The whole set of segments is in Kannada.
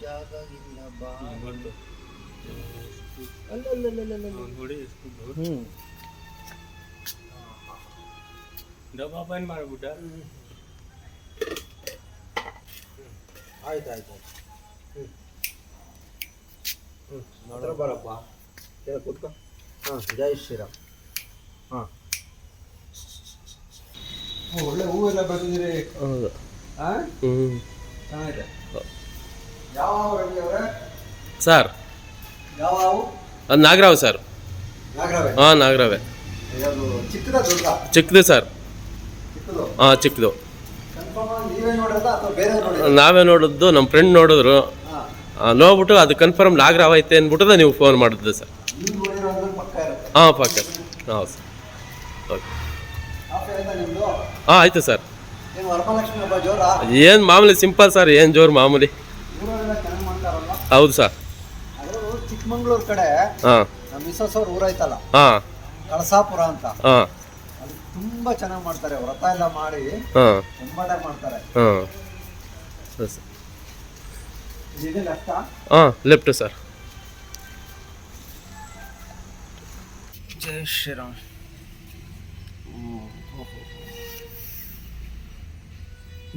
ಜಾಗ ಇಲ್ಲ ಬಾ ಅಲ್ಲಲ್ಲಲ್ಲಲ್ಲ ನೋಡಿ ಎಷ್ಟು ಹ್ಮ್. ಡಬ್ಬ ಬಂದ್ ಮಾಡ್ಬಿಟ್ಟ ಆಯ್ತು ಆಯ್ತು ಹ್ಮ್ ಹ್ಮ್ ಮಾತ್ರ ಬರಪ್ಪ ಕೇಳ ಹಾಂ ಜೈ ಶ್ರೀರಾಮ್ ಹಾಂ ಒಳ್ಳೆ ಹೂವೆಲ್ಲ ಬೆಳೆದಿರಿ ಹೌದು ಹಾಂ ಹ್ಞೂ ಚೆನ್ನಾಗಿದೆ ಯಾವ ಹಾವು ರವಿ ಅವರೇ ಸರ್. ಅದು ನಾಗರಾವ್ ಸರ್. ಹಾ ನಾಗರಾವೆ. ಚಿಕ್ಕದ ಸರ್. ಹಾಂ ಚಿಕ್ಕದು. ನೀವೇ ನೋಡಿದ್ದು ನಮ್ಮ ಫ್ರೆಂಡ್ ನೋಡಿದ್ರು. ನೋಡ್ಬಿಟ್ಟು ಅದು ಕನ್ಫರ್ಮ್ ನಾಗರಾವ್ ಐತೆ ಅಂದ್ಬಿಟ್ಟು ನೀವು ಫೋನ್ ಮಾಡಿದ್ದು ಸರ್. ಹಾಂ ಪಕ್ಕ ಹಾಂ ಸರ್. ಓಕೆ. ಹಾಂ ಆಯಿತು ಸರ್. ಏನು ಮಾಮೂಲಿ ಸಿಂಪಲ್ ಸರ್ ಏನು ಜೋರು ಮಾಮೂಲಿ. ಹೌದು ಸರ್. ಅದು ಚಿಕ್ಕಮಂಗ್ಳೂರ್ ಕಡೆ ಹಾಂ. ನಮ್ಮ ಮಿಸಸ್ ಅವ್ರ ಊರೈತಲ್ಲ ಹಾಂ. ಕಳಸಾಪುರ ಅಂತ. ಹಾಂ. ಅಲ್ಲಿ ತುಂಬಾ ಚೆನ್ನಾಗಿ ಮಾಡ್ತಾರೆ ವ್ರತ ಎಲ್ಲ ಮಾಡಿ ಹಾಂ. ತುಂಬಾನೇ ಮಾಡ್ತಾರೆ. ಹಾಂ. ಸರ್ ಇದೆ ಲೆಫ್ಟ ಹಾಂ ಲೆಫ್ಟ್ ಸರ್. ಜೈ ಶ್ರೀರಾಮ್.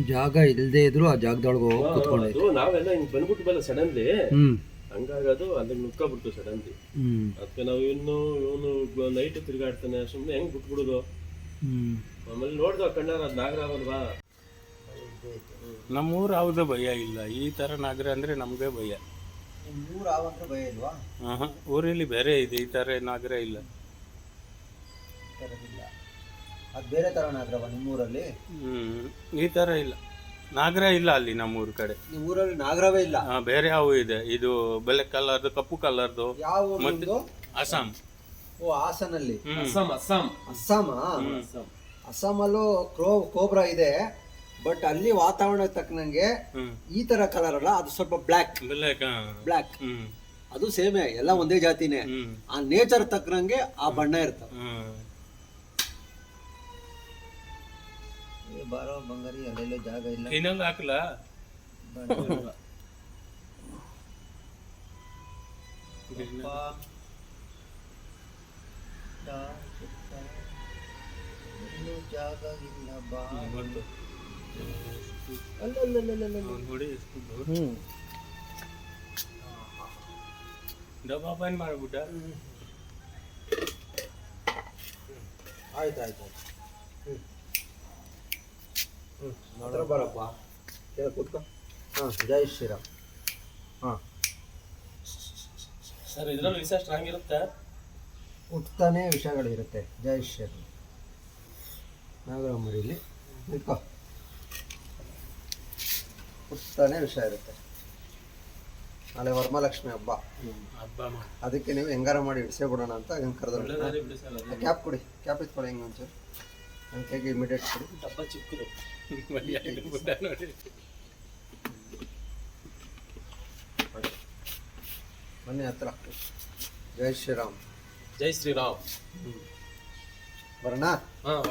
ಜಾಗ ಇಲ್ಲದೆ ಇದ್ರು ಆ ಜಾಗದೊಳಗೆ ಹೋಗಿ ಕುತ್ಕೊಂಡೈತೆ ನಾವೆಲ್ಲ ಹಿಂಗ್ ಬಂದ್ಬಿಟ್ಟು ಬಲ್ಲ ಸಡನ್ಲಿ ಹ್ಮ್. ಹಂಗಾಗದು ಅಲ್ಲಿಗೆ ನುಗ್ಕೊಬಿಡ್ತು ಸಡನ್ಲಿ. ಹ್ಮ್. ಅದಕ್ಕೆ ನಾವು ಇನ್ನು ಇವನು ನೈಟ್ ತಿರುಗಾಡ್ತಾನೆ ಸುಮ್ಮನೆ ಹೆಂಗ್ ಬಿಟ್ಬಿಡುದು? ಹ್ಮ್. ಆಮೇಲೆ ನೋಡ್ದ ಕಣ್ಣಾರ ಅದು ನಾಗರಾವಲ್ವಾ ನಮ್ಮೂರು ಯಾವುದೇ ಭಯ ಇಲ್ಲ. ಈ ಥರ ನಾಗರ ಅಂದರೆ ನಮಗೆ ಭಯ. ಊರ ಆವಂತ ಭಯ ಇಲ್ವಾ? ಆಹಾ, ಊರಲ್ಲಿ ಬೇರೆ ಇದೆ ಈ ಥರ ನಾಗರ ಇಲ್ಲ. ಥರದಿಲ್ಲ ಅದು ಬೇರೆ ತರ ನಾಗ್ರವ ನಿಮ್ಮೂರಲ್ಲಿ? ಹ್ಮ್, ಈ ತರ ಇಲ್ಲ. ನಾಗರ ಇಲ್ಲ ಅಲ್ಲಿ ನಮ್ಮೂರ ಕಡೆ. ನಿಮ್ಮ ಊರಲ್ಲಿ ನಾಗರವೇ ಇಲ್ಲ? ಆ, ಬೇರೆ ಯಾವ ಇದೆ. ಇದು ಬೆಲೆ ಕಲರ್ದು ಕಪ್ಪು ಕಲರ್ದು ಯಾವ ಅಸ್ಸಾಂ. ಓ ಹಾಸನಲ್ಲಿ. ಅಸ್ಸಾಂ ಅಸ್ಸಾಂ. ಅಸ್ಸಾಮ? ಅಸ್ಸಾಮಲ್ಲೂ ಕ್ರೋ ಕೋಬ್ರಾ ಇದೆ ಬಟ್ ಅಲ್ಲಿ ವಾತಾವರಣ ತಕ್ಕನಂಗೆ ಹ್ಮ್. ಈ ತರ ಕಲರ್ ಅಲ್ಲ ಅದು ಸ್ವಲ್ಪ ಬ್ಲ್ಯಾಕ್ ಬ್ಲ್ಯಾಕ್ ಬ್ಲ್ಯಾಕ್ ಹ್ಮ್. ಅದು ಸೇಮೆ ಎಲ್ಲ ಒಂದೇ ಜಾತಿನೇ. ಹ್ಮ್. ಆ ನೇಚರ್ ತಕ್ಕನಂಗೆ ಆ ಬಣ್ಣ ಇರ್ತವೆ. ಹ್ಮ್. ಬಾರೋ ಬಂಗಾರಿ ಅಲ್ಲೆಲ್ಲ ಜಾಗ ಇಲ್ಲ. ಇನ್ನೊಂದು ಹಾಕಲ? ಜಾಗ ಇಲ್ಲ ಬಾ. ಬಂದು ಅಲ್ಲಲ್ಲಲ್ಲಲ್ಲ ನೋಡಿ ಎಷ್ಟು ದೊಡ್ಡ ಹ್ಮ್. ಡಬ್ಬ ಬಂದ್ ಮಾಡ್ಬಿಟ್ಟ? ಆಯ್ತು ಆಯ್ತು ಆಯ್ತು. ಹ್ಞೂ ಹ್ಞೂ ಬರಪ್ಪ. ಕೇಳ ಕೂತ್ಕೋ. ಹಾಂ ಜೈ ಶ್ರೀರಾಮ್. ಹಾಂ. ಸರ್ ಇದ್ರಲ್ಲಿ ವಿಷಯ ಸ್ಟ್ರಾಂಗ್ ಇರುತ್ತೆ. ಹುಟ್ತಾನೆ ವಿಷಯಗಳಿರುತ್ತೆ. ಜೈ ಶ್ರೀರಾಮ್. ನಾಗರ ಇಟ್ಕೋ ನಿಂತ್ಕೋ ಹುಟ್ತಾನೆ ವಿಷಯ ಇರುತ್ತೆ. ನಾಳೆ ವರಮಹಾಲಕ್ಷ್ಮಿ ಹಬ್ಬ. ಅದಕ್ಕೆ ನೀವು ಹೆಂಗಾರ ಮಾಡಿ ಬಿಡಿಸೇ ಬಿಡೋಣ ಅಂತ ಹೆಂಗೆ ಕರೆದ್ರು. ಕ್ಯಾಪ್ ಕೊಡಿ. ಕ್ಯಾಪ್ ಇತ್ಕೊಳ್ಳಿ ಹೆಂಗೆ ಒಂಚೂರು ಕೈಗೆ ಇಮಿಡಿಯೇಟ್ ಕೊಡಿ. ಡಬ್ಬ ಚಿಕ್ಕದು. ನೋಡಿ. ಮನೆ ಹತ್ರ ಜೈ ಶ್ರೀರಾಮ್. ಜೈ ಶ್ರೀರಾಮ್. ಬರೋಣ ಹಾಂ